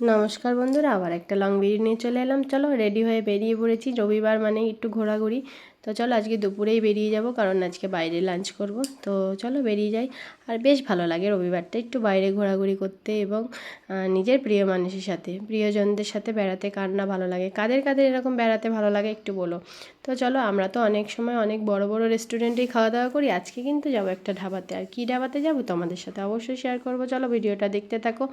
নমস্কার বন্ধুরা, আবার একটা লং ভিডিও নিয়ে চলে এলাম। চলো রেডি হয়ে বেরিয়ে পড়েছি। রবিবার মানে একটু ঘোরাঘুরি। তো চলো আজকে দুপুরেই বেরিয়ে যাব, কারণ আজকে বাইরে লাঞ্চ করব। তো চলো বেরিয়ে যাই। আর বেশ ভালো লাগে রবিবারটা একটু বাইরে ঘোরাঘুরি করতে এবং নিজের প্রিয় মানুষের সাথে, প্রিয়জনদের সাথে বেড়াতে কার না ভালো লাগে, কাদের কাদের এরকম বেড়াতে ভালো লাগে একটু বলো। তো চলো আমরা তো অনেক সময় অনেক বড় বড় রেস্টুরেন্টেই খাওয়া দাওয়া করি, আজকে কিন্তু যাব একটা ঢাবাতে আর কী ঢাবাতে যাব তোমাদের সাথে অবশ্যই শেয়ার করব। চলো ভিডিওটা দেখতে থাকো।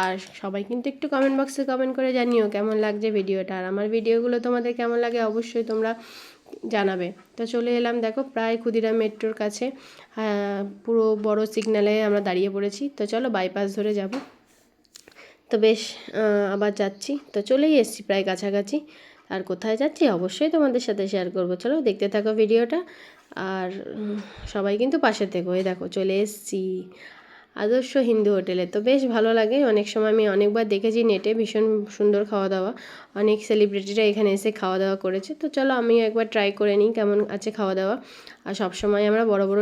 আর সবাই কিন্তু একটু কমেন্ট বক্সে কমেন্ট করে জানিও কেমন লাগছে ভিডিওটা। আর আমার ভিডিওগুলো তোমাদের কেমন লাগে অবশ্যই তোমরা জানাবে। তো চলে এলাম, দেখো, প্রায় ক্ষুদিরাম মেট্রোর কাছে। পুরো বড় সিগন্যালে আমরা দাঁড়িয়ে পড়েছি। তো চলো বাইপাস ধরে যাব। তো বেশ আবার যাচ্ছি। তো চলেই এসছি প্রায় কাছাকাছি। আর কোথায় যাচ্ছি অবশ্যই তোমাদের সাথে শেয়ার করব। চলো, দেখতে থাকো ভিডিওটা। আর সবাই কিন্তু পাশে থেকো। এই দেখো, চলে এসছি। আদর্শ হিন্দু হোটেলে। তো বেশ ভালো লাগে। অনেক সময় আমি অনেকবার দেখেছি নেটে ভীষণ সুন্দর খাওয়া দাওয়া অনেক সেলিব্রিটিরা এখানে এসে খাওয়া দাওয়া করেছে। তো চলো আমিও একবার ট্রাই করে নিই কেমন আছে খাওয়া দাওয়া আর সবসময় আমরা বড় বড়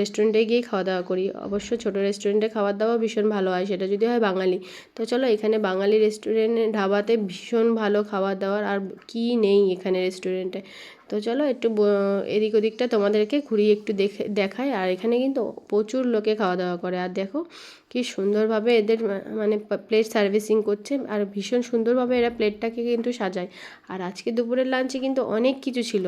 রেস্টুরেন্টে গিয়ে খাওয়া দাওয়া করি। অবশ্য ছোটো রেস্টুরেন্টে খাওয়ার দাওয়া ভীষণ ভালো হয়, সেটা যদি হয় বাঙালি। তো চলো এখানে বাঙালি রেস্টুরেন্টে ঢাবাতে ভীষণ ভালো খাবার দাওয়ার আর কী নেই এখানে রেস্টুরেন্টে তো চলো একটু এদিক ওদিকটা তোমাদেরকে ঘুরিয়ে একটু দেখে দেখায় আর এখানে কিন্তু প্রচুর লোকে খাওয়া দাওয়া করে। আর দেখো কি সুন্দরভাবে এদের মানে প্লেট সার্ভিসিং করছে আর ভীষণ সুন্দরভাবে এরা প্লেটটাকে কিন্তু সাজায়। আর আজকে দুপুরের লাঞ্চে কিন্তু অনেক কিছু ছিল।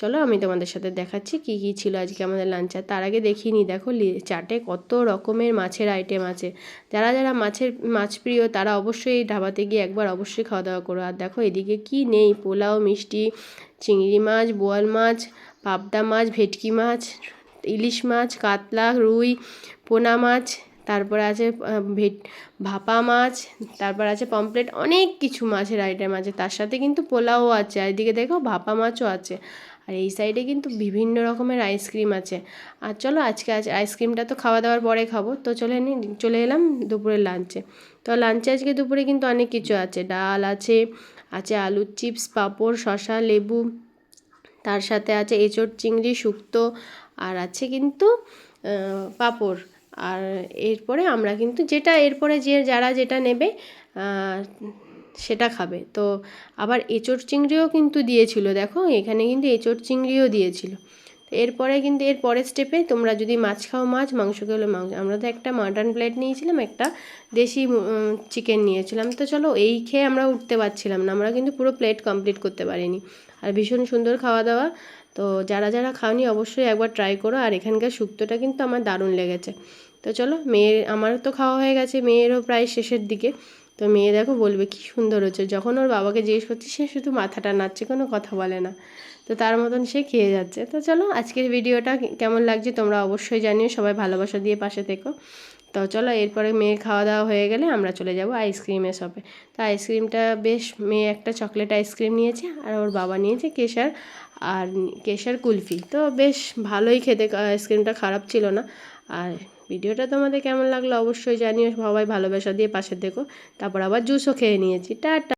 চলো আমি তোমাদের সাথে দেখাচ্ছি কী কী ছিল আজকে আমাদের লাঞ্চে তার আগে দেখিনি, দেখো চাটে কত রকমের মাছের আইটেম আছে। যারা যারা মাছের, মাছ প্রিয় তারা অবশ্যই এই ঢাবাতে গিয়ে একবার অবশ্যই খাওয়া দাওয়া করো। আর দেখো এদিকে কি নেই, পোলাও, মিষ্টি, চিংড়ি মাছ, বোয়াল মাছ, পাবদা মাছ, ভেটকি মাছ। ইলিশ মাছ, কাতলা, রুই, পোনা মাছ, তারপরে আছে ভেট, ভাপা মাছ, তারপর আছে পমপ্লেট অনেক কিছু মাছের আইটেম আছে। তার সাথে কিন্তু পোলাও আছে, আর এদিকে দেখো ভাপা মাছও আছে। আর এই সাইডে কিন্তু বিভিন্ন রকমের আইসক্রিম আছে। আর চলো আজকে আজ আইসক্রিমটা তো খাওয়া দাওয়ার পরে খাব। তো চলে চলে এলাম দুপুরের লাঞ্চে তো লাঞ্চে আজকে দুপুরে কিন্তু অনেক কিছু আছে। ডাল আছে আছে আলুর চিপস পাঁপড় শশা লেবু, তার সাথে আছে এঁচোড়, চিংড়ি, শুক্তো আর আছে কিন্তু পাঁপড়। আর এরপরে আমরা কিন্তু যেটা, এরপরে যে যারা যেটা নেবে সেটা খাবে। তো আবার এঁচোড় চিংড়িও কিন্তু দিয়েছিল, দেখো, এখানে কিন্তু এঁচোড় চিংড়িও দিয়েছিল। এরপরে কিন্তু, এর পরের স্টেপে তোমরা যদি মাছ খাও মাছ, মাংস খেলে মাংস। আমরা তো একটা মাটন প্লেট নিয়েছিলাম, একটা দেশি চিকেন নিয়েছিলাম। তো চলো, এই খেয়ে আমরা উঠতে পারছিলাম না। আমরা কিন্তু পুরো প্লেট কমপ্লিট করতে পারিনি। আর ভীষণ সুন্দর খাওয়া দাওয়া। তো যারা যারা খাওনি অবশ্যই একবার ট্রাই করো। আর এখানকার শুক্তোটা কিন্তু আমার দারুণ লেগেছে। তো চলো, মেয়ের, আমারও তো খাওয়া হয়ে গেছে, মেয়েরও প্রায় শেষের দিকে। তো মেয়ে দেখো বলবে, কি সুন্দর হচ্ছে যখন ওর বাবাকে জিজ্ঞেস করছে, সে শুধু মাথাটা নাচছে কোনো কথা বলে না। তো তার মতন সে খেয়ে যাচ্ছে। তো চলো, আজকের ভিডিওটা কেমন লাগছে তোমরা অবশ্যই জানিও। সবাই ভালোবাসা দিয়ে পাশে থেকো। তো চলো এরপরে মেয়ে খাওয়া দাওয়া হয়ে গেলে আমরা চলে যাব আইসক্রিমের শপে তো আইসক্রিমটা বেশ মেয়ে একটা চকলেট আইসক্রিম নিয়েছে আর ওর বাবা নিয়েছে কেশার আর কেশার কুলফি। তো বেশ ভালোই খেতে আইসক্রিমটা খারাপ ছিল না। আর ভিডিওটা তোমাদের কেমন লাগল অবশ্যই জানিও। সবাই ভালোবাসা দিয়ে পাশে দেখো তারপর আবার জুসও খেয়ে নিয়েছি। টাটা!